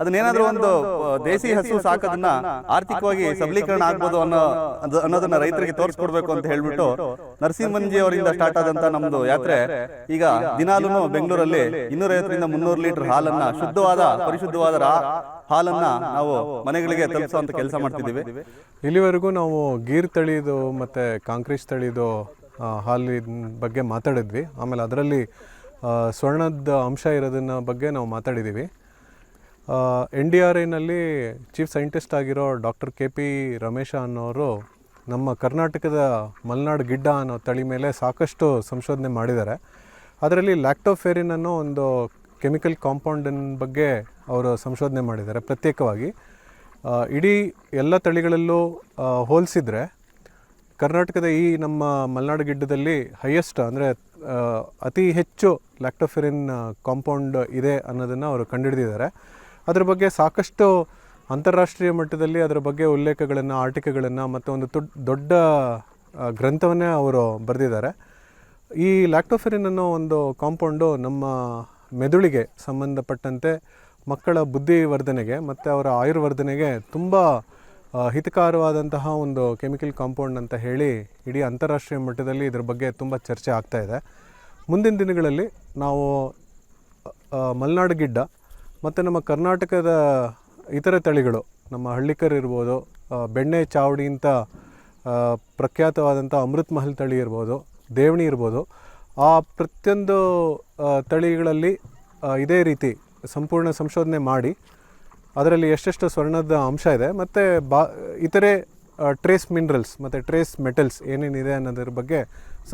ಅದನ್ನೇನಾದ್ರೂ ಒಂದು ದೇಸಿ ಹಸು ಸಾಕೋದನ್ನ ಆರ್ಥಿಕವಾಗಿ ಸಬಲೀಕರಣ ಆಗ್ಬೋದು ಅನ್ನೋ ಅನ್ನೋದನ್ನ ರೈತರಿಗೆ ತೋರಿಸ್ಕೊಡ್ಬೇಕು ಅಂತ ಹೇಳ್ಬಿಟ್ಟು ನರಸಿಂಹಂಜಿ ಅವರಿಂದ ಸ್ಟಾರ್ಟ್ ಆದಂತ ನಮ್ದು ಯಾತ್ರೆ. ಈಗ ದಿನಾಲೂ ಬೆಂಗಳೂರಲ್ಲಿ ಇನ್ನೂರೈವತ್ತರಿಂದ ಮುನ್ನೂರು ಲೀಟರ್ ಹಾಲನ್ನ ಶುದ್ಧವಾದ ಪರಿಶುದ್ಧವಾದ ಹಾಲನ್ನ ನಾವು ಮನೆಗಳಿಗೆ ತಲುಪಿಸುವಂತ ಕೆಲಸ ಮಾಡ್ತಿದ್ದೀವಿ. ಇಲ್ಲಿವರೆಗೂ ನಾವು ಗೀರ್ ತಳಿದು ಮತ್ತೆ ಕಾಂಕ್ರೀಟ್ ತಳಿದು ಆ, ಹಾಲಿನ ಬಗ್ಗೆ ಮಾತಾಡಿದ್ವಿ. ಆಮೇಲೆ ಅದರಲ್ಲಿ ಸ್ವರ್ಣದ ಅಂಶ ಇರೋದನ್ನ ಬಗ್ಗೆ ನಾವು ಮಾತಾಡಿದ್ದೀವಿ. ಎನ್ ಡಿ ಆರ್ ಐನಲ್ಲಿ ಚೀಫ್ ಸೈಂಟಿಸ್ಟ್ ಆಗಿರೋ ಡಾಕ್ಟರ್ ಕೆ ಪಿ ರಮೇಶ ಅನ್ನೋರು ನಮ್ಮ ಕರ್ನಾಟಕದ ಮಲೆನಾಡು ಗಿಡ್ಡ ಅನ್ನೋ ತಳಿ ಮೇಲೆ ಸಾಕಷ್ಟು ಸಂಶೋಧನೆ ಮಾಡಿದ್ದಾರೆ. ಅದರಲ್ಲಿ ಲ್ಯಾಕ್ಟೋಫೆರಿನ್ ಅನ್ನೋ ಒಂದು ಕೆಮಿಕಲ್ ಕಾಂಪೌಂಡಿನ ಬಗ್ಗೆ ಅವರು ಸಂಶೋಧನೆ ಮಾಡಿದ್ದಾರೆ ಪ್ರತ್ಯೇಕವಾಗಿ. ಇಡೀ ಎಲ್ಲ ತಳಿಗಳಲ್ಲೂ ಹೋಲಿಸಿದರೆ ಕರ್ನಾಟಕದ ಈ ನಮ್ಮ ಮಲೆನಾಡು ಗಿಡ್ಡದಲ್ಲಿ ಹೈಯೆಸ್ಟ್ ಅಂದರೆ ಅತಿ ಹೆಚ್ಚು ಲ್ಯಾಕ್ಟೋಫೆರಿನ್ ಕಾಂಪೌಂಡ್ ಇದೆ ಅನ್ನೋದನ್ನು ಅವರು ಕಂಡುಹಿಡಿದಿದ್ದಾರೆ. ಅದ್ರ ಬಗ್ಗೆ ಸಾಕಷ್ಟು ಅಂತಾರಾಷ್ಟ್ರೀಯ ಮಟ್ಟದಲ್ಲಿ ಅದರ ಬಗ್ಗೆ ಉಲ್ಲೇಖಗಳನ್ನು, ಆರ್ಟಿಕೆಗಳನ್ನು ಮತ್ತು ಒಂದು ದೊಡ್ಡ ಗ್ರಂಥವನ್ನೇ ಅವರು ಬರೆದಿದ್ದಾರೆ. ಈ ಲ್ಯಾಕ್ಟೋಫೆರಿನ್ ಅನ್ನೋ ಒಂದು ಕಾಂಪೌಂಡು ನಮ್ಮ ಮೆದುಳಿಗೆ ಸಂಬಂಧಪಟ್ಟಂತೆ ಮಕ್ಕಳ ಬುದ್ಧಿವರ್ಧನೆಗೆ ಮತ್ತು ಅವರ ಆಯುರ್ವರ್ಧನೆಗೆ ತುಂಬ ಹಿತಕಾರವಾದಂತಹ ಒಂದು ಕೆಮಿಕಲ್ ಕಾಂಪೌಂಡ್ ಅಂತ ಹೇಳಿ ಇಡೀ ಅಂತಾರಾಷ್ಟ್ರೀಯ ಮಟ್ಟದಲ್ಲಿ ಇದ್ರ ಬಗ್ಗೆ ತುಂಬ ಚರ್ಚೆ ಆಗ್ತಾ ಇದೆ. ಮುಂದಿನ ದಿನಗಳಲ್ಲಿ ನಾವು ಮಲೆನಾಡು ಗಿಡ್ಡ ಮತ್ತು ನಮ್ಮ ಕರ್ನಾಟಕದ ಇತರ ತಳಿಗಳು, ನಮ್ಮ ಹಳ್ಳಿಕರ್ ಇರ್ಬೋದು ಬೆಣ್ಣೆ ಚಾವಡಿ ಅಂತ ಪ್ರಖ್ಯಾತವಾದಂಥ ಅಮೃತ್ ಮಹಲ್ ತಳಿ ಇರ್ಬೋದು, ದೇವಣಿ ಇರ್ಬೋದು, ಆ ಪ್ರತಿಯೊಂದು ತಳಿಗಳಲ್ಲಿ ಇದೇ ರೀತಿ ಸಂಪೂರ್ಣ ಸಂಶೋಧನೆ ಮಾಡಿ, ಅದರಲ್ಲಿ ಎಷ್ಟೆಷ್ಟು ಸ್ವರ್ಣದ ಅಂಶ ಇದೆ, ಮತ್ತು ಬಾ, ಇತರೆ ಟ್ರೇಸ್ ಮಿನರಲ್ಸ್ ಮತ್ತು ಟ್ರೇಸ್ ಮೆಟಲ್ಸ್ ಏನೇನಿದೆ ಅನ್ನೋದ್ರ ಬಗ್ಗೆ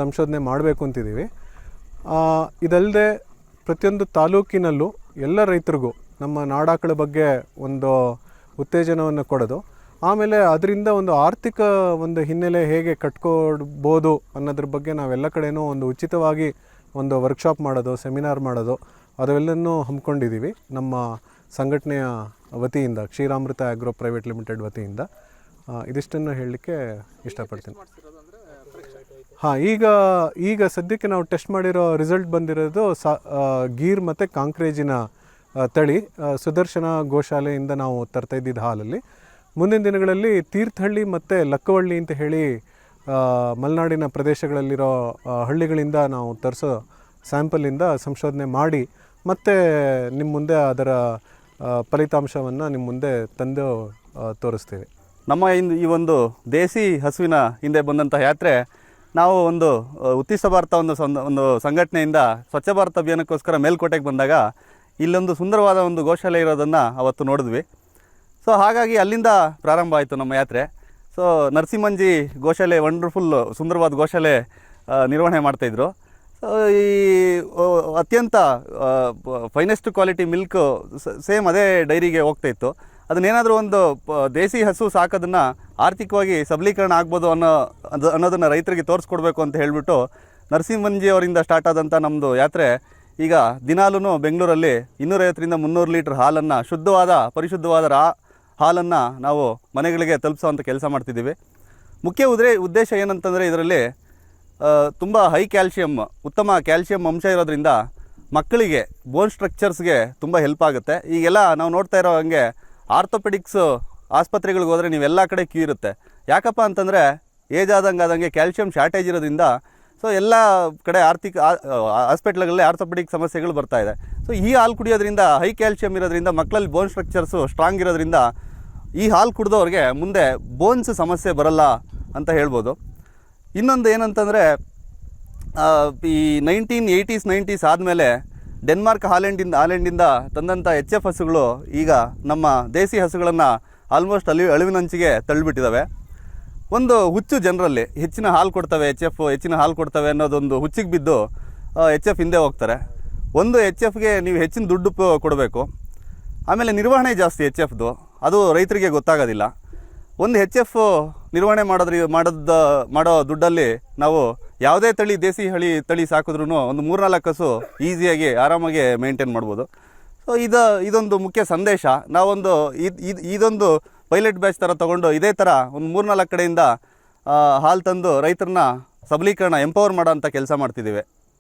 ಸಂಶೋಧನೆ ಮಾಡಬೇಕು ಅಂತಿದ್ದೀವಿ. ಇದಲ್ಲದೆ ಪ್ರತಿಯೊಂದು ತಾಲೂಕಿನಲ್ಲೂ ಎಲ್ಲ ರೈತರಿಗೂ ನಮ್ಮ ನಾಡಾಕಳ ಬಗ್ಗೆ ಒಂದು ಉತ್ತೇಜನವನ್ನು ಕೊಡೋದು. ಆಮೇಲೆ ಅದರಿಂದ ಒಂದು ಆರ್ಥಿಕ ಒಂದು ಹಿನ್ನೆಲೆ ಹೇಗೆ ಕಟ್ಕೊಡ್ಬೋದು ಅನ್ನೋದ್ರ ಬಗ್ಗೆ ನಾವೆಲ್ಲ ಕಡೆಯೂ ಒಂದು ಉಚಿತವಾಗಿ ಒಂದು ವರ್ಕ್ಶಾಪ್ ಮಾಡೋದು ಸೆಮಿನಾರ್ ಮಾಡೋದು, ಅದೆಲ್ಲನೂ ಹಮ್ಮಿಕೊಂಡಿದ್ದೀವಿ. ನಮ್ಮ ಸಂಘಟನೆಯ ವತಿಯಿಂದ, ಕ್ಷೀರಾಮೃತ ಆಗ್ರೋ ಪ್ರೈವೇಟ್ ಲಿಮಿಟೆಡ್ ವತಿಯಿಂದ. ಇದಿಷ್ಟನ್ನು ಹೇಳಲಿಕ್ಕೆ ಇಷ್ಟಪಡ್ತೀನಿ. ಹಾಂ, ಈಗ ಈಗ ಸದ್ಯಕ್ಕೆ ನಾವು ಟೆಸ್ಟ್ ಮಾಡಿರೋ ರಿಸಲ್ಟ್ ಬಂದಿರೋದು ಸಾ ಗೀರ್ ಮತ್ತು ಕಾಂಕ್ರೇಜಿನ ತಳಿ ಸುದರ್ಶನ ಗೋಶಾಲೆಯಿಂದ ನಾವು ತರ್ತಾ ಇದ್ದಿದ್ದ ಹಾಲಲ್ಲಿ. ಮುಂದಿನ ದಿನಗಳಲ್ಲಿ ತೀರ್ಥಹಳ್ಳಿ ಮತ್ತು ಲಕ್ಕವಳ್ಳಿ ಅಂತ ಹೇಳಿ ಮಲೆನಾಡಿನ ಪ್ರದೇಶಗಳಲ್ಲಿರೋ ಹಳ್ಳಿಗಳಿಂದ ನಾವು ತರಿಸೋ ಸ್ಯಾಂಪಲಿಂದ ಸಂಶೋಧನೆ ಮಾಡಿ, ಮತ್ತೆ ನಿಮ್ಮ ಮುಂದೆ ಅದರ ಫಲಿತಾಂಶವನ್ನು ನಿಮ್ಮ ಮುಂದೆ ತಂದು ತೋರಿಸ್ತೀವಿ. ನಮ್ಮ ಈ ಒಂದು ದೇಸಿ ಹಸುವಿನ ಹಿಂದೆ ಬಂದಂಥ ಯಾತ್ರೆ ನಾವು ಒಂದು ಆ, ಉತ್ತಿಷ್ಟ ಭಾರತ ಒಂದು ಒಂದು ಸಂಘಟನೆಯಿಂದ ಸ್ವಚ್ಛ ಭಾರತ ಅಭಿಯಾನಕ್ಕೋಸ್ಕರ ಮೇಲ್ಕೋಟೆಗೆ ಬಂದಾಗ ಇಲ್ಲೊಂದು ಸುಂದರವಾದ ಒಂದು ಗೋಶಾಲೆ ಇರೋದನ್ನು ಅವತ್ತು ನೋಡಿದ್ವಿ. ಸೊ ಹಾಗಾಗಿ ಅಲ್ಲಿಂದ ಪ್ರಾರಂಭ ಆಯಿತು ನಮ್ಮ ಯಾತ್ರೆ. ಸೊ ನರಸಿಂಹಂಜಿ ಗೋಶಾಲೆ ವಂಡರ್ಫುಲ್ ಸುಂದರವಾದ ಗೋಶಾಲೆ ನಿರ್ವಹಣೆ ಮಾಡ್ತಾಯಿದ್ರು ಸೊ ಈ ಅತ್ಯಂತ ಫೈನೆಸ್ಟ್ ಕ್ವಾಲಿಟಿ ಮಿಲ್ಕ್ ಸೇಮ್ ಅದೇ ಡೈರಿಗೆ ಹೋಗ್ತಾ ಇತ್ತು. ಅದನ್ನೇನಾದರೂ ಒಂದು ದೇಸಿ ಹಸು ಸಾಕೋದನ್ನು ಆರ್ಥಿಕವಾಗಿ ಸಬಲೀಕರಣ ಆಗ್ಬೋದು ಅನ್ನೋ, ಅದು ಅನ್ನೋದನ್ನು ರೈತರಿಗೆ ತೋರಿಸ್ಕೊಡ್ಬೇಕು ಅಂತ ಹೇಳಿಬಿಟ್ಟು ನರಸಿಂಹಂಜಿ ಅವರಿಂದ ಸ್ಟಾರ್ಟ್ ಆದಂಥ ನಮ್ಮದು ಯಾತ್ರೆ, ಈಗ ದಿನಾಲೂ ಬೆಂಗಳೂರಲ್ಲಿ ಇನ್ನೂರೈವತ್ತರಿಂದ ಮುನ್ನೂರು ಲೀಟ್ರ್ ಹಾಲನ್ನು, ಶುದ್ಧವಾದ, ಪರಿಶುದ್ಧವಾದ ರಾ, ಹಾಲನ್ನು ನಾವು ಮನೆಗಳಿಗೆ ತಲುಪಿಸೋವಂಥ ಕೆಲಸ ಮಾಡ್ತಿದ್ದೀವಿ. ಮುಖ್ಯ ಉದ್ರೆ, ಉದ್ದೇಶ ಏನಂತಂದರೆ ಇದರಲ್ಲಿ ತುಂಬ ಹೈ ಕ್ಯಾಲ್ಶಿಯಮ್ ಉತ್ತಮ ಕ್ಯಾಲ್ಶಿಯಂ ಅಂಶ ಇರೋದ್ರಿಂದ ಮಕ್ಕಳಿಗೆ ಬೋನ್ ಸ್ಟ್ರಕ್ಚರ್ಸ್ಗೆ ತುಂಬ ಹೆಲ್ಪ್ ಆಗುತ್ತೆ. ಈಗೆಲ್ಲ ನಾವು ನೋಡ್ತಾ ಇರೋ ಹಂಗೆ ಆರ್ಥೋಪೆಡಿಕ್ಸ್ ಆಸ್ಪತ್ರೆಗಳಿಗೆ ಹೋದರೆ ನೀವೆಲ್ಲ ಕಡೆ ಕ್ಯೂ ಇರುತ್ತೆ. ಯಾಕಪ್ಪ ಅಂತಂದರೆ ಏಜ್ ಆದಂಗೆ ಆದಂಗೆ ಕ್ಯಾಲ್ಶಿಯಂ ಶಾರ್ಟೇಜ್ ಇರೋದ್ರಿಂದ ಸೊ ಎಲ್ಲ ಕಡೆ ಆರ್ಥಿಕ ಹಾಸ್ಪಿಟ್ಲ್ಗಳಲ್ಲಿ ಆರ್ಥೋಪೆಡಿಕ್ ಸಮಸ್ಯೆಗಳು ಬರ್ತಾ ಇದೆ. ಸೊ ಈ ಹಾಲು ಕುಡಿಯೋದ್ರಿಂದ, ಹೈ ಕ್ಯಾಲ್ಶಿಯಂ ಇರೋದ್ರಿಂದ, ಮಕ್ಕಳಲ್ಲಿ ಬೋನ್ ಸ್ಟ್ರಕ್ಚರ್ಸು ಸ್ಟ್ರಾಂಗ್ ಇರೋದ್ರಿಂದ ಈ ಹಾಲು ಕುಡಿದವ್ರಿಗೆ ಮುಂದೆ ಬೋನ್ಸ್ ಸಮಸ್ಯೆ ಬರಲ್ಲ ಅಂತ ಹೇಳ್ಬೋದು. ಇನ್ನೊಂದು ಏನಂತಂದರೆ ಈ ನೈನ್ಟೀನ್ ಏಯ್ಟೀಸ್ ನೈಂಟೀಸ್ ಆದಮೇಲೆ ಡೆನ್ಮಾರ್ಕ್ ಹಾಲೆಂಡಿಂದ ಹಾಲೆಂಡಿಂದ ತಂದಂಥ ಎಚ್ ಎಫ್ ಹಸುಗಳು ಈಗ ನಮ್ಮ ದೇಸಿ ಹಸುಗಳನ್ನು ಆಲ್ಮೋಸ್ಟ್ ಅಲ್ಲಿ ಅಳಿವಿನಂಚಿಗೆ ತಳ್ಳಿಬಿಟ್ಟಿದ್ದಾವೆ ಒಂದು ಹುಚ್ಚು ಜನರಲ್ಲಿ ಹೆಚ್ಚಿನ ಹಾಲು ಕೊಡ್ತವೆ ಎಚ್ ಎಫ್, ಹೆಚ್ಚಿನ ಹಾಲು ಕೊಡ್ತವೆ ಅನ್ನೋದೊಂದು ಹುಚ್ಚಿಗೆ ಬಿದ್ದು ಎಚ್ ಎಫ್ ಹಿಂದೆ ಹೋಗ್ತಾರೆ. ಒಂದು ಎಚ್ ಎಫ್ಗೆ ನೀವು ಹೆಚ್ಚಿನ ದುಡ್ಡು ಕೊಡಬೇಕು. ಆಮೇಲೆ ನಿರ್ವಹಣೆ ಜಾಸ್ತಿ ಎಚ್ ಎಫ್ದು ಅದು ರೈತರಿಗೆ ಗೊತ್ತಾಗೋದಿಲ್ಲ. ಒಂದು ಎಚ್ ಎಫ್ ನಿರ್ವಹಣೆ ಮಾಡೋದ್ರಿ ಮಾಡೋದ ಮಾಡೋ ದುಡ್ಡಲ್ಲಿ ನಾವು ಯಾವುದೇ ತಳಿ, ದೇಸಿ ಹಳಿ ತಳಿ ಸಾಕಿದ್ರೂ ಒಂದು ಮೂರ್ನಾಲ್ಕು ಹಸು ಈಸಿಯಾಗಿ ಆರಾಮಾಗಿ ಮೇಂಟೈನ್ ಮಾಡ್ಬೋದು. ಸೊ ಇದು, ಇದೊಂದು ಮುಖ್ಯ ಸಂದೇಶ. ನಾವೊಂದು, ಇದು ಇದು, ಇದೊಂದು ಪೈಲಟ್ ಬ್ಯಾಚ್ ಥರ ತೊಗೊಂಡು ಇದೇ ಥರ ಒಂದು ಮೂರ್ನಾಲ್ಕು ಕಡೆಯಿಂದ ಹಾಲು ತಂದು ರೈತರನ್ನ ಸಬಲೀಕರಣ ಎಂಪವರ್ ಮಾಡೋ ಅಂಥ ಕೆಲಸ ಮಾಡ್ತಿದ್ದೀವಿ.